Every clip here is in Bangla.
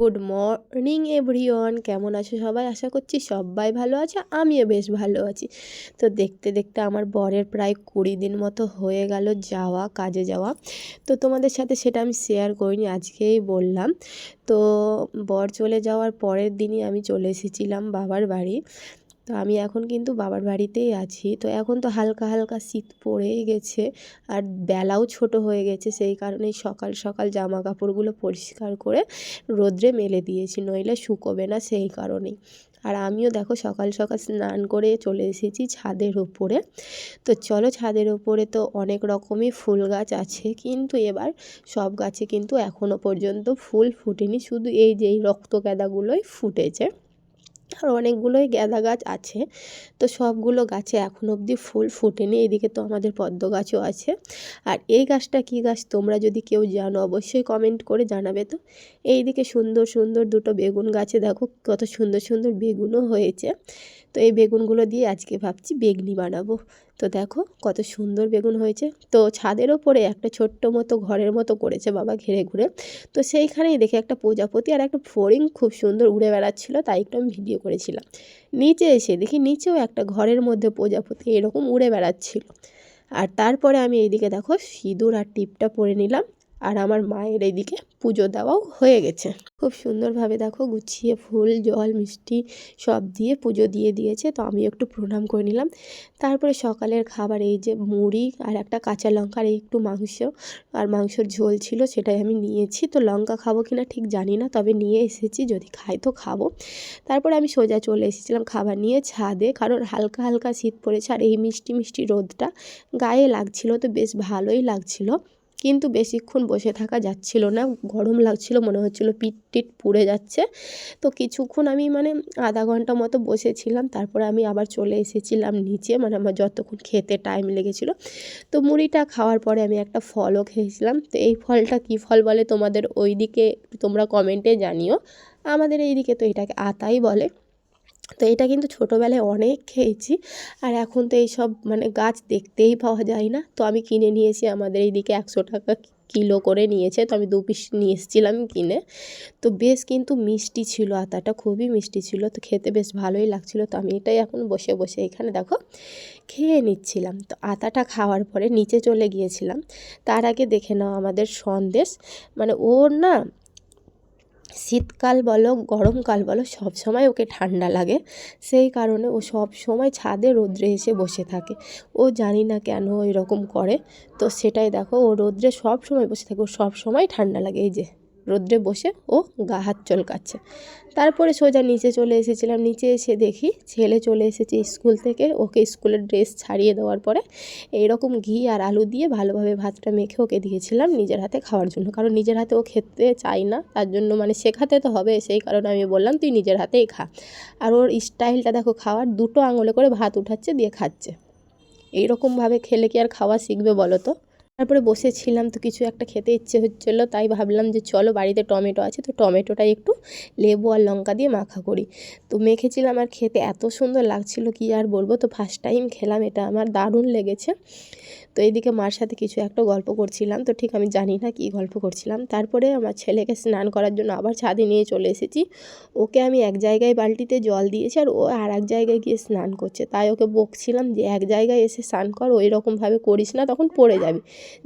গুড মর্নিং এভরিওয়ান কেমন আছো সবাই? আশা করছি সবাই ভালো আছে, আমিও বেশ ভালো আছি। তো দেখতে দেখতে আমার বরের প্রায় কুড়ি দিন মতো হয়ে গেল যাওয়া, কাজে যাওয়া। তো তোমাদের সাথে সেটা আমি শেয়ার করিনি, আজকেই বললাম। তো বর চলে যাওয়ার পরের দিনই আমি চলে এসেছিলাম বাবার বাড়ি। তো আমি এখন কিন্তু বাবার বাড়িতেই আছি। তো এখন তো হালকা হালকা শীত পড়েই গেছে আর বেলাও ছোট হয়ে গেছে, সেই কারণেই সকাল সকাল জামা কাপড়গুলো পরিষ্কার করে রোদ্রে মেলে দিয়েছি, নইলে শুকোবে না সেই কারণেই। আর আমিও দেখো সকাল সকাল স্নান করে চলে এসেছি ছাদের ওপরে। তো চলো ছাদের ওপরে তো অনেক রকমই ফুল গাছ আছে, কিন্তু এবার সব গাছে কিন্তু এখনও পর্যন্ত ফুল ফুটেনি, শুধু এই যে এই রক্ত গাঁদাগুলোই ফুটেছে। আর অনেকগুলোই গাঁদা গাছ আছে। তো সবগুলো গাছে এখন অবধি ফুল ফুটেনি। এদিকে তো আমাদের পদ্ম গাছও আছে। আর এই গাছটা কি গাছ তোমরা যদি কেউ জানো, অবশ্যই কমেন্ট করে জানাবে তো। এইদিকে সুন্দর সুন্দর দুটো বেগুন গাছে দেখো, কত সুন্দর সুন্দর বেগুনও হয়েছে। তো এই বেগুনগুলো দিয়ে আজকে ভাবছি বেগনি বানাবো। তো দেখো কত সুন্দর বেগুন হয়েছে। তো ছাদের ওপরে একটা ছোট্ট মতো ঘরের মতো করেছে বাবা ঘিরে ঘুরে। তো সেইখানেই দেখে একটা প্রজাপতি আর একটা ফড়িং খুব সুন্দর উড়ে বেড়াচ্ছিল, তাই একটু আমি ভিডিও করেছিলাম। নিচে এসে দেখি নিচেও একটা ঘরের মধ্যে প্রজাপতি এরকম উড়ে বেড়াচ্ছিল। আর তারপরে আমি এইদিকে দেখো সিঁদুর আর টিপটা পরে নিলাম। আর আমার মায়ের এইদিকে পুজো দেওয়াও হয়ে গেছে। খুব সুন্দরভাবে দেখো গুছিয়ে ফুল, জল, মিষ্টি সব দিয়ে পুজো দিয়ে দিয়েছে। তো আমি একটু প্রণাম করে নিলাম। তারপরে সকালের খাবার, এই যে মুড়ি আর একটা কাঁচা লঙ্কা আর একটু মাংস আর মাংসর ঝোল ছিল সেটাই আমি নিয়েছি। তো লঙ্কা খাব কিনা ঠিক জানি না, তবে নিয়ে এসেছি, যদি খাই তো খাব। তারপরে আমি সোজা চলে এসেছিলাম খাবার নিয়ে ছাদে, কারণ হালকা হালকা শীত পড়েছে আর এই মিষ্টি মিষ্টি রোদটা গায়ে লাগছিল তো বেশ ভালোই লাগছিল। কিন্তু বেশিক্ষণ বসে থাকা যাচ্ছিল না। গরম লাগছিল, মনে হচ্ছিল পিঠ টিট পুড়ে যাচ্ছে। তো কিছুক্ষণ আমি মানে আধা ঘণ্টা মতো বসেছিলাম, তারপরে আমি আবার চলে এসেছিলাম নিচে মানে আমার যতক্ষণ খেতে টাইম লেগেছিলো। তো মুড়িটা খাওয়ার পরে আমি একটা ফলও খেয়েছিলাম। তো এই ফলটা কী ফল বলে তোমাদের ওই দিকে তোমরা কমেন্টে জানিও। আমাদের এই দিকে তো এটাকে আতাই বলে। তো এটা কিন্তু ছোটোবেলায় অনেক খেয়েছি। আর এখন তো এইসব মানে গাছ দেখতেই পাওয়া যায় না। তো আমি কিনে নিয়েছি, আমাদের এইদিকে একশো টাকা কিলো করে নিয়েছে। তো আমি দু পিস নিয়ে এসেছিলাম কিনে। তো বেশ কিন্তু মিষ্টি ছিল, আতাটা খুবই মিষ্টি ছিল। তো খেতে বেশ ভালোই লাগছিল। তো আমি এটাই এখন বসে বসে এখানে দেখো খেয়ে নিচ্ছিলাম। তো আতাটা খাওয়ার পরে নিচে চলে গিয়েছিলাম। তার আগে দেখে নাও আমাদের সন্দেশ। মানে ওর না শীতকাল বলো, গরমকাল বলো, সব সময় ওকে ঠান্ডা লাগে। সেই কারণে ও সব সময় ছাদে রোদ্রে এসে বসে থাকে। ও জানি না কেন এরকম করে। তো সেটাই দেখো, ও রোদ্রে সব সময় বসে থাকে, ও সব সময় ঠান্ডা লাগে, এই যে। রোদ্রে বসে ও গা হাত চলকাচ্ছে। তারপরে সোজা নিচে চলে এসেছিলাম। নিচে এসে দেখি ছেলে চলে এসেছে স্কুল থেকে। ওকে স্কুলের ড্রেস ছাড়িয়ে দেওয়ার পরে এইরকম ঘি আর আলু দিয়ে ভালোভাবে ভাতটা মেখে ওকে দিয়েছিলাম নিজের হাতে খাওয়ার জন্য। কারণ নিজের হাতে ও খেতে চায় না। তার জন্য মানে শেখাতে তো হবে। সেই কারণে আমি বললাম, তুই নিজের হাতেই খা। আর ওর স্টাইলটা দেখো, খাওয়ার দুটো আঙুলে করে ভাত উঠাচ্ছে, দিয়ে খাচ্ছে। এইরকমভাবে খেলে কি আর খাওয়া শিখবে বলো তো? তারপরে বসেছিলাম তো কিছু একটা খেতে ইচ্ছে হচ্ছিল, তাই ভাবলাম যে চলো বাড়িতে টমেটো আছে, তো টমেটোটা একটু লেবু আর লঙ্কা দিয়ে মাখা করি। তো মেখেছিলাম আর খেতে এত সুন্দর লাগছিল, কি আর বলব? তো ফার্স্ট টাইম খেলাম, এটা আমার দারুণ লেগেছে। তো এইদিকে মার সাথে কিছু একটা গল্প করছিলাম, তো ঠিক আমি জানি না কি গল্প করছিলাম। তারপরে আমার ছেলেকে স্নান করার জন্য আবার ছাদে নিয়ে চলে এসেছি। ওকে আমি এক জায়গায় বালতিতে জল দিয়েছি, আর ও আর এক জায়গায় গিয়ে স্নান করছে। তাই ওকে বকছিলাম যে, এক জায়গায় এসে স্নান কর, ওই রকমভাবে করিস না, তখন পড়ে যাবি।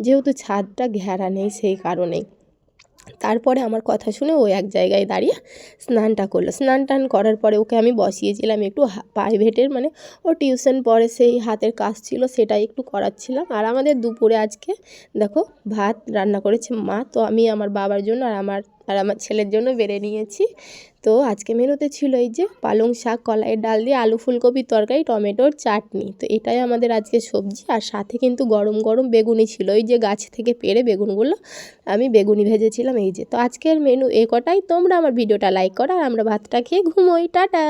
যেহেতু ছাদটা ঘেরা নেই সেই কারণেই। তারপরে আমার কথা শুনে ও এক জায়গায় দাঁড়িয়ে স্নানটা করল। স্নান টান করার পরে ওকে আমি বসিয়েছিলাম একটু প্রাইভেটের মানে ও টিউশন পরে সেই হাতের কাজ ছিল সেটাই একটু করাচ্ছিলাম। আর আমাদের দুপুরে আজকে দেখো ভাত রান্না করেছে মা, তো আমি আমার বাবার জন্য আর আমার আর আমার ছেলের জন্য বেড়ে নিয়েছি। তো আজকে মেনুতে ছিল এই যে পালং শাক, কলাইয়ের ডাল দিয়ে আলু ফুলকপির তরকারি, টমেটোর চাটনি। তো এটাই আমাদের আজকে সবজি। আর সাথে কিন্তু গরম গরম বেগুনি ছিল। ওই যে গাছ থেকে পেরে বেগুনগুলো আমি বেগুনি ভেজেছিলাম, এই যে। তো আজকের মেনু এ কটাই। তোমরা আমার ভিডিওটা লাইক করো আর আমরা ভাতটা খেয়ে ঘুমোই। টাটা!